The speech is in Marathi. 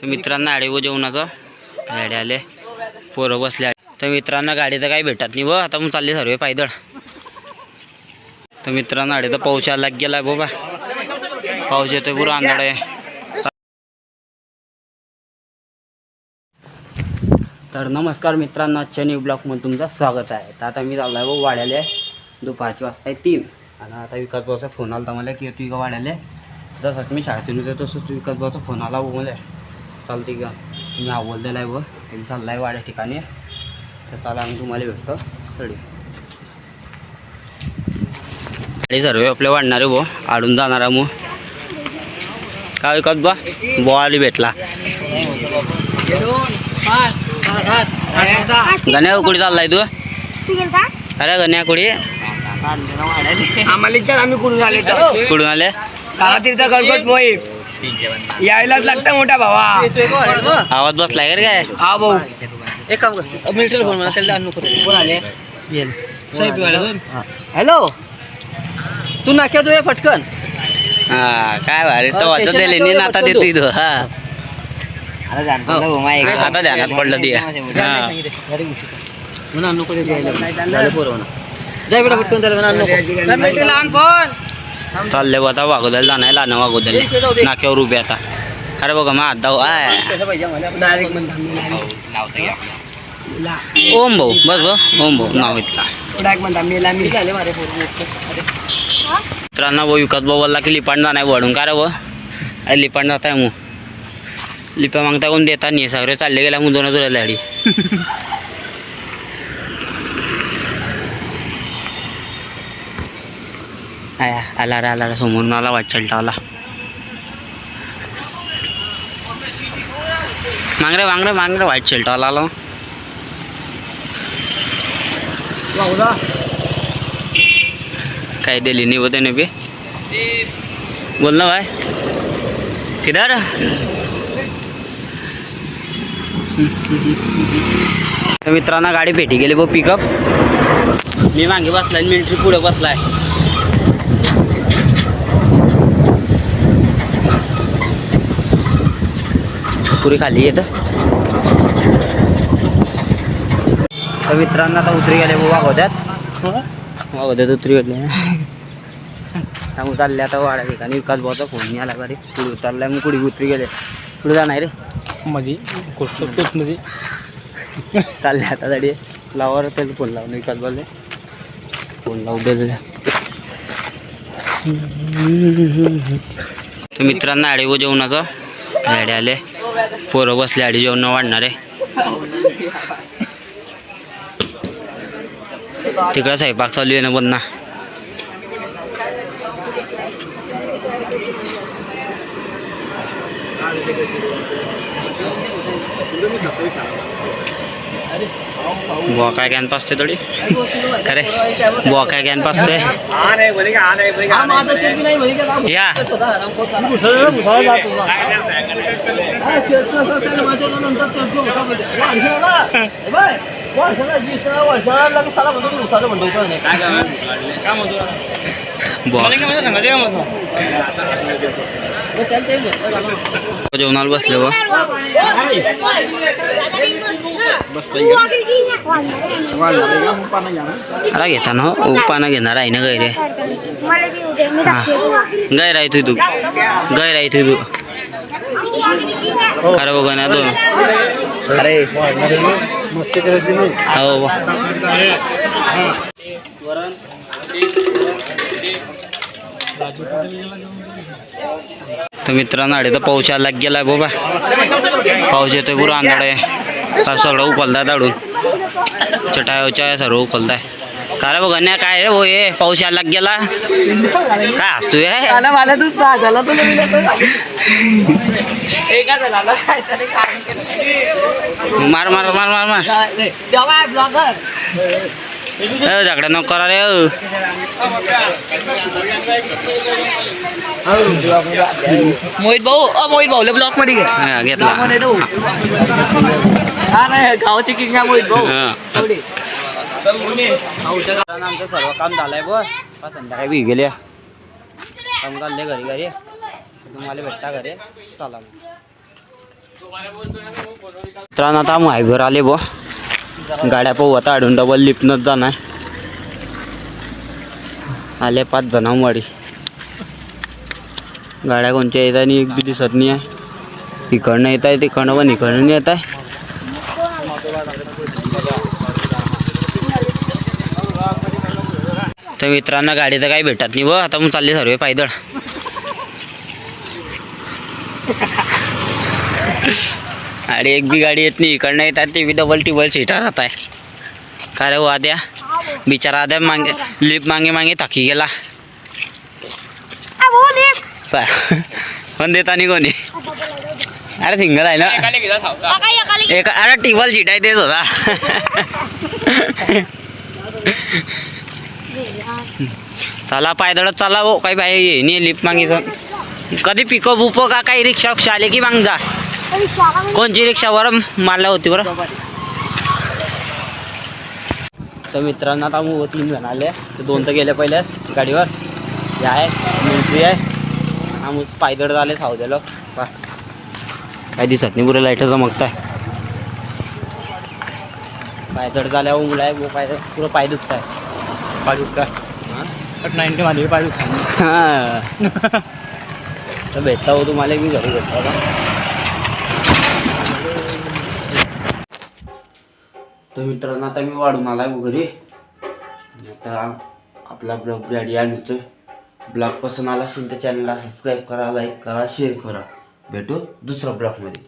तर मित्रांना आडे व जेवणाचं गाडी आले. पोरं बसले. तर मित्रांना गाडीचं काही भेटत नाही व आता मग चालले सर्व पायदळ. तर मित्रांनो आडे तर पाऊस यायला गेलाय बाबा. पाऊस येतोय पुरा अंधाड आहे. तर नमस्कार मित्रांनो आजच्या न्यू ब्लॉकमध्ये तुमचं स्वागत आहे. तर आता मी चाललो आहे व वाड्याले. दुपारची वाजता आहे तीन. आणि आता विकास भाऊचा फोन आला मला की तू का वाड्याले. जसं मी शाळेतून येतो तसं तू विकास भाऊचा फोन आला व मला. चालते का? मी दिला आहे व तुम्ही चालला आहे वाड्या ठिकाणी. तर चला आम्ही तुम्हाला भेटतो. तरी गाडी सर्व आपल्या वाढणारे भो आडून जाणारा मग. काय विकत बा? बॉल भेटला. गण्या कुठे चाललाय तू. अरे गण्या कुठे आम्हाला आम्ही कुठून आले कुठून आले? तीर्थ गणपत मोहीम. यायलाच लागतं मोठा भावा. आवाज बसलाय का काय? हा भाऊ. एक काम कर. मिलिटरी फोन मला त्याला नको कोण आले? हॅलो? तू नाक्या जो फटकन. हा काय भारी. तो वाचत दिले नी आता देतो इथं. हा. आता ध्यानात पडलं ते. हा. म्हणा नको ते जाय बेटा फटकन त्याला म्हणा नको. लहान फोन चालले बा आता जाणार लहान वागोदर नाक्यावर उभे आता. अरे बघा मग आता आय ओम भाऊ बस बस. ओम भाऊ नाव इतका मित्रांनो भाऊ विकत भाऊ बोलला की लिपाण जाणार वडून का रे व अरे लिपाण जात आहे मग. लिपा मागता कोण देता नाही सगळे चालले गेला मग दोन तुला आया आला रे आला रे समोरून आला वाट चलटा आला मांग रे मांग रे मांग रे वाईट चलटा आला. काय दिली नाही होते ना बे? बोल ना भाई. किधर? तर मित्रांनो गाडी भेटी गेली बघ पिकअप मी मागे बसलाय मिलिटरी पुढे बसलाय. पुरी खाली येतं तर मित्रांनो आता उतरी गेले बाबा होत्यात उतरी गेले. त्यामुळे चालले आता वाड्या ठिकाणी. विकास भाऊचा फोन नाही आला घरी पुढे उतरलाय मग पुढे उतरी गेले. पुढे जाणार रे. मध्ये कोर्समध्ये चालले आता गाडी लावर त्याला फोन लावून विकास भाऊले. फोन लावू दे तर मित्रांनो आडे व जेवणाचं आले. पोरं बसले आडी जेवण वाढणार आहे. तिकडं स्वयंपाक चालू आहे ना बंद ना. बुवा काय ज्ञान पाचते थोडी खरे. बुवा काय ज्ञान पाचते या. बुवा जेवणाला बसले बा अरे घेता ना हो, उपाना घेणार आहे ना गैरे. हा. गैर आहे तू तू. गैर आहे तू तू. खरं बघा ना दोन. अरे. हो. बा. तर मित्रांनो अडे तर पाऊस यायला गेलाय बाबा. पाऊस येतोय आहे का सगळं उकलताय दाडून चटायच्या सर्व उकलताय का रे बघा ना काय रे हो हे पाऊस यायला गेला. काय असतोय हे? मला दुसरा झाला तो मार मार मार मार मार. ब्लॉगर. झगडा नको करा रे. मोहित भाऊ अ मोहित भाऊ ब्लॉकमध्ये हा, घेतला. हा गावाची किंग मोहित भाऊ. आमचं सर्व काम झालंय बघ. संध्याकाळी बी गेले काम चालले घरी घरी. तुम्हाला भेटता घरी. चला मित्रांनो आता मायभर आले बो गाड्या पाहू आता आडून डबल लिफ्टनच जाणार. आले पाच जणांवाडी. गाड्या कोणत्या येत आणि एक बी दिसत नाही आहे इकडनं येत आहे तिकडनं पण इकडनं येत आहे तर मित्रांना गाडी तर काही भेटत नाही. व आता मग चालले सर्व पायदळ. अरे एक बी गाडी येत नाही. इकडनं येतात ते बी डबल टिबल सीटर राहत आहे काय रे वाद्या बिचारा आद्या मागे लिप मागे मागे थकी गेला. पण देता नाही कोणी. अरे सिंगल आहे ना. एक अरे टिबल सीट आहे तेच होता. चला पायदळत चला हो काही बाई ये लिफ्ट मागितलं. कधी पिकअप उप का काही रिक्षा विक्षा आले की माग जा. कोणची रिक्षा? बरं मारला होती बरं. तर मित्रांनो आता मग तीन जण आले. तर दोन तर गेले पहिल्याच गाडीवर. हे आहे मिलिटरी आहे. हा मग पायदळ झाले सावद्याला पा काही दिसत नाही पुरे लाइट चमकत आहे पायदळ झाल्यावर मुलं आहे पाय पुरं पाय दुखत आहे पाय दुखता नाईन्टी मध्ये पाय दुखता हां. तर भेटता हो तुम्हाला मी घरी भेटता का तर मित्रांनो आता मी वाढून आलाय घरी. आता आपला ब्लॉग गाडी आणतोय. ब्लॉग पसंत आला असेल तर चॅनलला सबस्क्राईब करा लाईक करा शेअर करा. भेटू दुसऱ्या ब्लॉगमध्ये.